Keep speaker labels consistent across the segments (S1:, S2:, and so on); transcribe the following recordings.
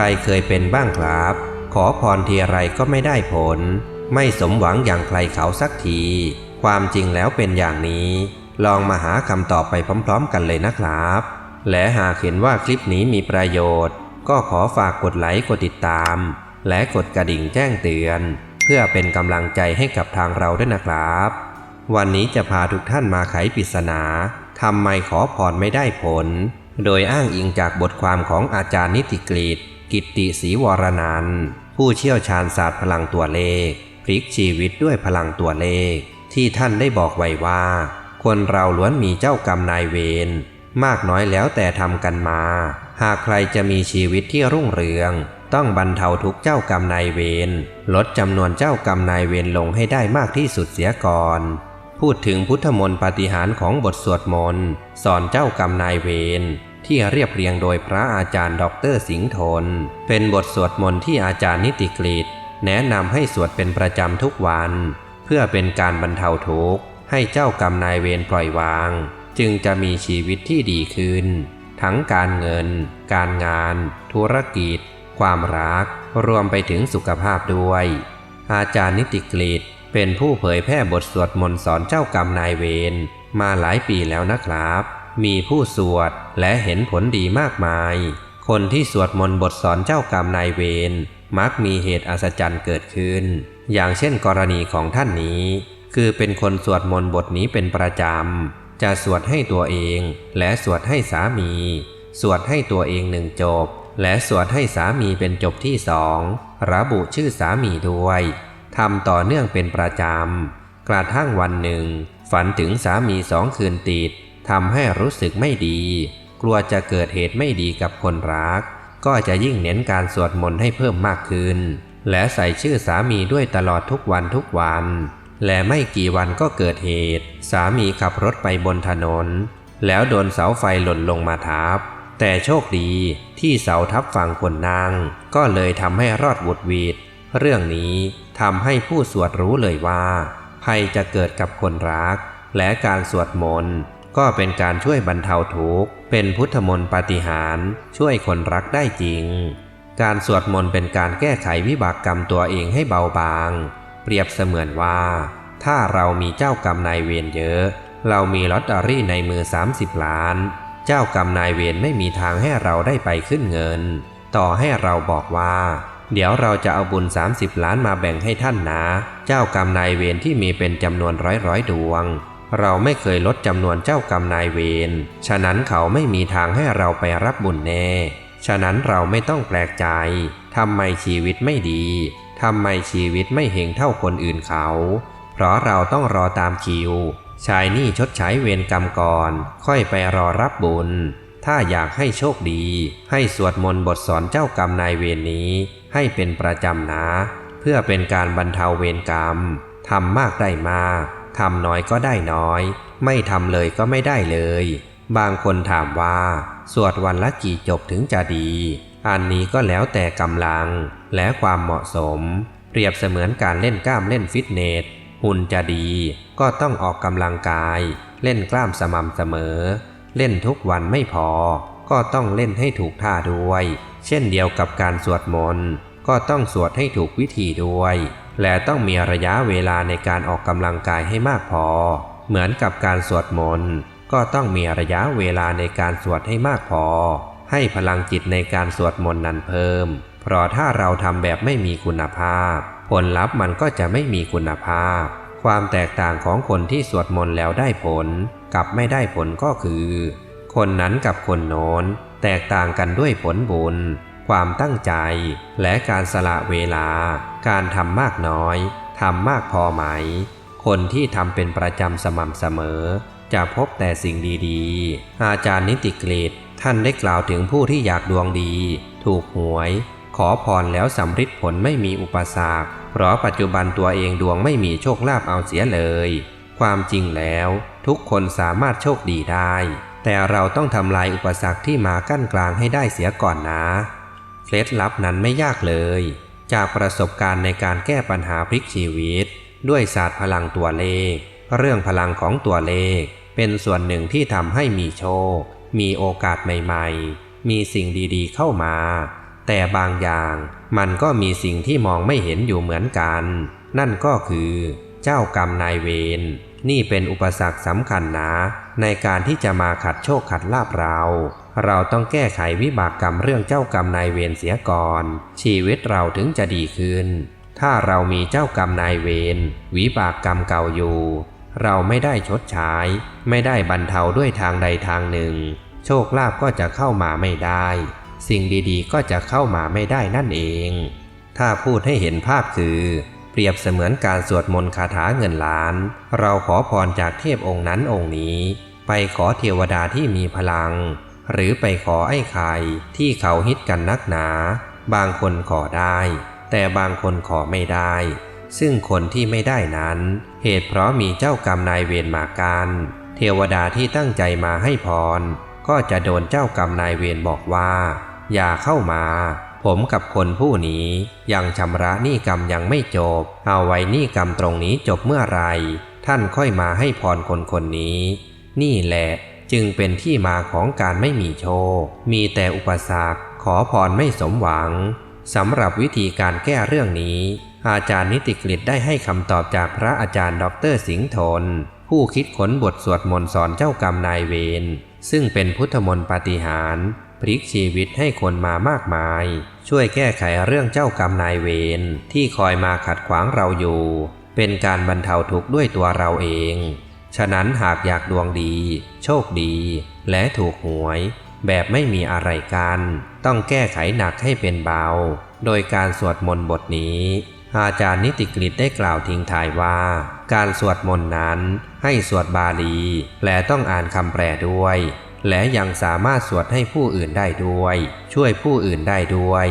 S1: รเคยเป็นบ้างครับ ขอพรทีไรก็ไม่ได้ผล ไม่สมหวังอย่างใครเขาสักที ความจริงแล้วเป็นอย่างนี้ ลองมาหาคำตอบไปพร้อม ๆ กันเลยนะครับ และหากเห็นว่าคลิปนี้มีประโยชน์ ก็ขอฝากกดไลค์กดติดตาม และกดกระดิ่งแจ้งเตือน เพื่อเป็นกำลังใจให้กับทางเราด้วยนะครับ วันนี้จะพาทุกท่านมาไขปริศนาทำไมขอพรไม่ได้ผล โดยอ้างอิงจากบทความของอาจารย์นิติกฤต กิตติศรีวรนันท์ผู้เชี่ยวชาญศาสตร์พลังตัวเลข พลิกชีวิตด้วยพลังตัวเลข ที่ท่านได้บอกไว้ว่า คนเราล้วนมีเจ้ากรรมนายเวรมากน้อยแล้วแต่ทำกันมา หากใครจะมีชีวิตที่รุ่งเรือง ต้องบรรเทาทุกเจ้ากรรมนายเวรลดจำนวนเจ้ากรรมนายเวรลงให้ได้มากที่สุดเสียก่อน พูดถึงพุทธมนต์ปฏิหารของบทสวดมนต์สอนเจ้ากรรมนายเวร ที่เรียบเรียงโดยพระอาจารย์ด็อกเตอร์สิงห์ทน เป็นบทสวดมนต์ที่อาจารย์นิติกฤตแนะนำให้สวดเป็นประจำทุกวัน เพื่อเป็นการบรรเทาทุกข์ให้เจ้ากรรมนายเวรปล่อยวาง จึงจะมีชีวิตที่ดีขึ้น ทั้งการเงิน การงาน ธุรกิจ ความรัก รวมไปถึงสุขภาพด้วย อาจารย์นิติกฤตเป็นผู้เผยแพร่บทสวดมนต์สอนเจ้ากรรมนายเวรมาหลายปีแล้วนะครับ มีผู้สวดและเห็นผลดีมากมาย คนที่สวดมนต์บทสอนเจ้ากรรมนายเวรมักมีเหตุอัศจรรย์เกิดขึ้น อย่างเช่นกรณีของท่านนี้ คือเป็นคนสวดมนต์บทนี้เป็นประจำ จะสวดให้ตัวเองและสวดให้สามี สวดให้ตัวเองหนึ่งจบ และสวดให้สามีเป็นจบที่สองระบุชื่อสามีด้วยทำต่อเนื่องเป็นประจำ กระทั่งวันหนึ่ง ฝันถึงสามีสองคืนติด ทำให้รู้สึกไม่ดี กลัวจะเกิดเหตุไม่ดีกับคนรัก ก็จะยิ่งเน้นการสวดมนต์ให้เพิ่มมากขึ้น และใส่ชื่อสามีด้วยตลอดทุกวันทุกวัน และไม่กี่วันก็เกิดเหตุ สามีขับรถไปบนถนน แล้วโดนเสาไฟหล่นลงมาทับ แต่โชคดีที่เสาทับฝั่งคนนางก็เลยทำให้รอดบุดวีดเรื่องนี้ทำให้ผู้สวดรู้เลยว่า ภัยจะเกิดกับคนรัก และการสวดมนต์ ก็เป็นการช่วยบรรเทาทุกข์ เป็นพุทธมนต์ปาฏิหาริย์ช่วยคนรักได้จริง การสวดมนต์เป็นการแก้ไขวิบากกรรมตัวเองให้เบาบาง เปรียบเสมือนว่า ถ้าเรามีเจ้ากรรมนายเวรเยอะ เรามีลอตเตอรี่ในมือ 30 ล้าน เจ้ากรรมนายเวรไม่มีทางให้เราได้ไปขึ้นเงิน ต่อให้เราบอกว่า เดี๋ยวเราจะเอาบุญ 30 ล้านมาแบ่งให้ท่านนะ เจ้ากรรมนายเวรที่มีเป็นจำนวนร้อยร้อยดวง เราไม่เคยลดจำนวนเจ้ากรรมนายเวร ฉะนั้นเขาไม่มีทางให้เราไปรับบุญแน่ ฉะนั้นเราไม่ต้องแปลกใจ ทำไมชีวิตไม่ดี ทำไมชีวิตไม่เฮงเท่าคนอื่นเขา เพราะเราต้องรอตามคิว ชายนี้ชดใช้เวรกรรมก่อน ค่อยไปรอรับบุญ ถ้าอยากให้โชคดี ให้สวดมนต์บทสอนเจ้ากรรมนายเวรนี้ ให้เป็นประจำนะ เพื่อเป็นการบรรเทาเวรกรรม ทำมากได้มาก ทำน้อยก็ได้น้อย ไม่ทำเลยก็ไม่ได้เลย บางคนถามว่า สวดวันละกี่จบถึงจะดี อันนี้ก็แล้วแต่กำลัง และความเหมาะสม เปรียบเสมือนการเล่นกล้ามเล่นฟิตเนส หุ่นจะดี ก็ต้องออกกำลังกาย เล่นกล้ามสม่ำเสมอ เล่นทุกวันไม่พอ ก็ต้องเล่นให้ถูกท่าด้วย เช่นเดียวกับการสวดมนต์ ก็ต้องสวดให้ถูกวิธีด้วย และต้องมีระยะเวลาในการออกกำลังกายให้มากพอ เหมือนกับการสวดมนต์ก็ต้องมีระยะเวลาในการสวดให้มากพอ ให้พลังจิตในการสวดมนต์นั้นเพิ่ม เพราะถ้าเราทำแบบไม่มีคุณภาพ ผลลัพธ์มันก็จะไม่มีคุณภาพ ความแตกต่างของคนที่สวดมนต์แล้วได้ผล กับไม่ได้ผลก็คือ คนนั้นกับคนโน้น แตกต่างกันด้วยผลบุญ ความตั้งใจ และการสละเวลา การทำมากน้อยทำมากพอไหม คนที่ทำเป็นประจำสม่ำเสมอ จะพบแต่สิ่งดีๆ อาจารย์นิติกฤตท่านได้กล่าวถึงผู้ที่อยากดวงดี ถูกหวย ขอพรแล้วสำฤทธิ์ผลไม่มีอุปสรรคเพราะปัจจุบันตัวเองดวงไม่มีโชคลาภเอาเสียเลย ความจริงแล้วทุกคนสามารถโชคดีได้ แต่เราต้องทำลายอุปสรรคที่มากั้นกลางให้ได้เสียก่อนนะ เคล็ดลับนั้นไม่ยากเลย จากประสบการณ์ในการแก้ปัญหาพลิกชีวิต ด้วยศาสตร์พลังตัวเลข เรื่องพลังของตัวเลข เป็นส่วนหนึ่งที่ทำให้มีโชค มีโอกาสใหม่ๆ มีสิ่งดีๆเข้ามา แต่บางอย่างมันก็มีสิ่งที่มองไม่เห็นอยู่เหมือนกัน นั่นก็คือเจ้ากรรมนายเวรนี่เป็นอุปสรรคสำคัญนะ ในการที่จะมาขัดโชคขัดลาบเรา เราต้องแก้ไขวิบากกรรมเรื่องเจ้ากรรมนายเวรเสียก่อน ชีวิตเราถึงจะดีขึ้น ถ้าเรามีเจ้ากรรมนายเวรวิบากกรรมเก่าอยู่ เราไม่ได้ชดใช้ไม่ได้บรรเทาด้วยทางใดทางหนึ่ง โชคลาภก็จะเข้ามาไม่ได้ สิ่งดีๆ ก็จะเข้ามาไม่ได้นั่นเอง ถ้าพูดให้เห็นภาพคือเปรียบเสมือนการสวดมนต์คาถาเงินล้าน เราขอพรจากเทพองค์นั้นองค์นี้ ไปขอเทวดาที่มีพลัง หรือไปขอไอ้ไข่ที่เขาฮิตกันนักหนา บางคนขอได้ แต่บางคนขอไม่ได้ ซึ่งคนที่ไม่ได้นั้น เหตุเพราะมีเจ้ากรรมนายเวรมากันเทวดาที่ตั้งใจมาให้พร ก็จะโดนเจ้ากรรมนายเวรบอกว่า อย่าเข้ามา ผมกับคนผู้นี้ยังชำระหนี้กรรมยังไม่จบ เอาไว้หนี้กรรมตรงนี้จบเมื่อไร ท่านค่อยมาให้พรคนคนนี้ นี่แหละ จึงเป็นที่มาของการไม่มีโชค มีแต่อุปสรรค ขอพรไม่สมหวังสำหรับวิธีการแก้เรื่องนี้ อาจารย์นิติกฤตได้ให้คำตอบจากพระอาจารย์ดรสิงห์ทน ผู้คิดค้นบทสวดมนต์สอนเจ้ากรรมนายเวรซึ่งเป็นพุทธมนต์ปาฏิหาริย์พลิกชีวิตให้คนมามากมาย ช่วยแก้ไขเรื่องเจ้ากรรมนายเวรที่คอยมาขัดขวางเราอยู่ เป็นการบรรเทาทุกข์ด้วยตัวเราเอง ฉะนั้นหากอยากดวงดี โชคดี และถูกหวย แบบไม่มีอะไรกัน ต้องแก้ไขหนักให้เป็นเบา โดยการสวดมนต์บทนี้ อาจารย์นิติกฤตได้กล่าวทิ้งท้ายว่า การสวดมนต์นั้น ให้สวดบาลี และต้องอ่านคำแปลด้วย และยังสามารถสวดให้ผู้อื่นได้ด้วย ช่วยผู้อื่นได้ด้วย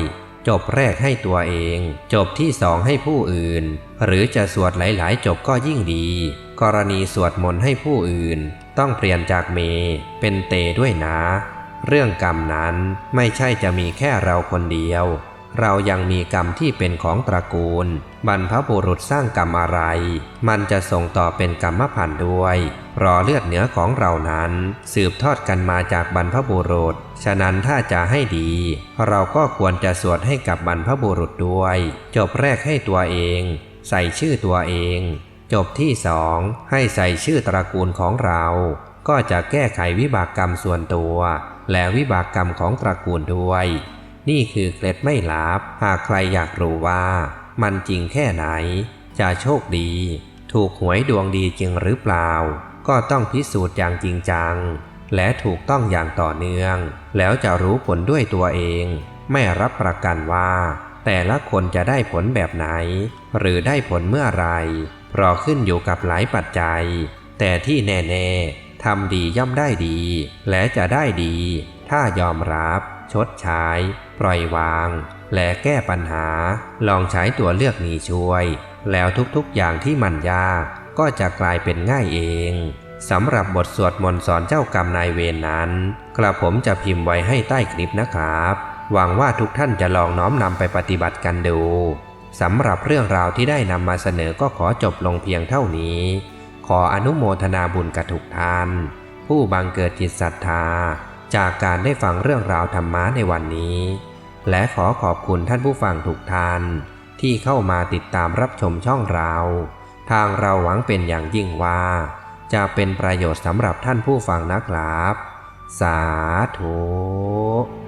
S1: จบแรกให้ตัวเอง จบที่สองให้ผู้อื่น หรือจะสวดหลาย ๆ จบก็ยิ่งดี กรณีสวดมนต์ให้ผู้อื่น ต้องเปลี่ยนจากเม เป็นเตด้วยนะ เรื่องกรรมนั้นไม่ใช่จะมีแค่เราคนเดียว เรายังมีกรรมที่เป็นของตระกูล บรรพบุรุษสร้างกรรมอะไร มันจะส่งต่อเป็นกรรมพันธุ์ด้วยเพราะเลือดเนื้อของเรานั้น สืบทอดกันมาจากบรรพบุรุษ ฉะนั้นถ้าจะให้ดี เราก็ควรจะสวดให้กับบรรพบุรุษด้วย จบแรกให้ตัวเอง ใส่ชื่อตัวเอง จบที่สองให้ใส่ชื่อตระกูลของเรา ก็จะแก้ไขวิบากกรรมส่วนตัว และวิบากกรรมของตระกูลด้วย นี่คือเคล็ดไม่ลับ หากใครอยากรู้ว่า มันจริงแค่ไหน จะโชคดี ถูกหวยดวงดีจริงหรือเปล่า ก็ต้องพิสูจน์อย่างจริงจัง และถูกต้องอย่างต่อเนื่อง แล้วจะรู้ผลด้วยตัวเอง ไม่รับประกันว่า แต่ละคนจะได้ผลแบบไหน หรือได้ผลเมื่อไรเพราะขึ้นอยู่กับหลายปัจจัย แต่ที่แน่ๆทำดีย่อมได้ดี และจะได้ดี ถ้ายอมรับ ชดใช้ ปล่อยวาง และแก้ปัญหา ลองใช้ตัวเลือกนี้ช่วย แล้วทุกๆอย่างที่มันยาก ก็จะกลายเป็นง่ายเองสำหรับบทสวดมนต์สอนเจ้ากรรมนายเวรนนั้น กระผมจะพิมพ์ไว้ให้ใต้คลิปนะครับ หวังว่าทุกท่านจะลองน้อมนำไปปฏิบัติกันดูสำหรับเรื่องราวที่ได้นำมาเสนอก็ขอจบลงเพียงเท่านี้ ขออนุโมทนาบุญกับทุกท่าน ผู้บังเกิดจิตศรัทธา จากการได้ฟังเรื่องราวธรรมะในวันนี้ และขอขอบคุณท่านผู้ฟังทุกท่าน ที่เข้ามาติดตามรับชมช่องเรา ทางเราหวังเป็นอย่างยิ่งว่า จะเป็นประโยชน์สำหรับท่านผู้ฟังนะครับ สาธุ